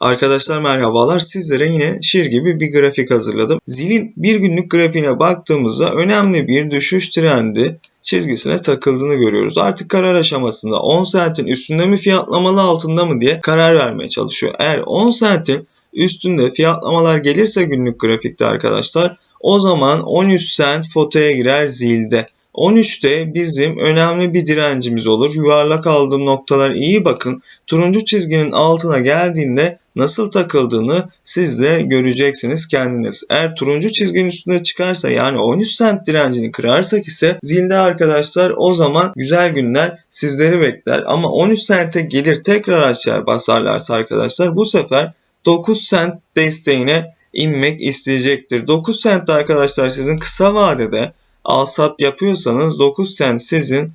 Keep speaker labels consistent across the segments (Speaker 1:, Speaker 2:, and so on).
Speaker 1: Arkadaşlar merhabalar. Sizlere yine şiir gibi bir grafik hazırladım. Zilin bir günlük grafiğine baktığımızda önemli bir düşüş trendi çizgisine takıldığını görüyoruz. Artık karar aşamasında 10 sentin üstünde mi fiyatlamalı altında mı diye karar vermeye çalışıyor. Eğer 10 sentin üstünde fiyatlamalar gelirse günlük grafikte arkadaşlar o zaman 13 sent potaya girer zilde. 13'te bizim önemli bir direncimiz olur. Yuvarlak aldığım noktalar iyi bakın. Turuncu çizginin altına geldiğinde nasıl takıldığını siz de göreceksiniz kendiniz. Eğer turuncu çizginin üstünde çıkarsa yani 13 sent direncini kırarsak ise zilde arkadaşlar o zaman güzel günler sizleri bekler. Ama 13 sente gelir tekrar aşağı basarlarsa arkadaşlar bu sefer 9 sent desteğine inmek isteyecektir. 9 sent arkadaşlar sizin kısa vadede al-sat yapıyorsanız 9 sent sizin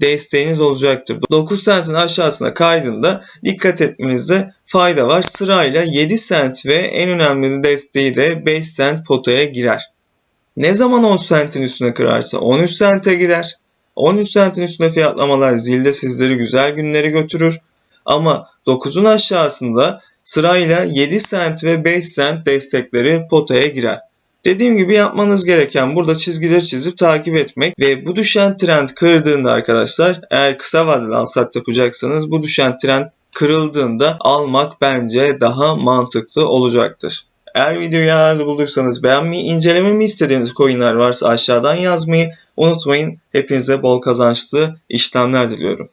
Speaker 1: desteğiniz olacaktır. 9 sentin aşağısına kaydığında dikkat etmenizde fayda var. Sırayla 7 sent ve en önemli desteği de 5 sent potaya girer. Ne zaman 10 sentin üstüne kırarsa 13 sente gider. 13 sentin üstünde fiyatlamalar zilde sizleri güzel günleri götürür. Ama 9'un aşağısında sırayla 7 sent ve 5 sent destekleri potaya girer. Dediğim gibi yapmanız gereken burada çizgileri çizip takip etmek ve bu düşen trend kırdığında arkadaşlar eğer kısa vadeli alsat yapacaksanız bu düşen trend kırıldığında almak bence daha mantıklı olacaktır. Eğer videoyu yararlı bulduysanız beğenmeyi, incelememi istediğiniz coinler varsa aşağıdan yazmayı unutmayın. Hepinize bol kazançlı işlemler diliyorum.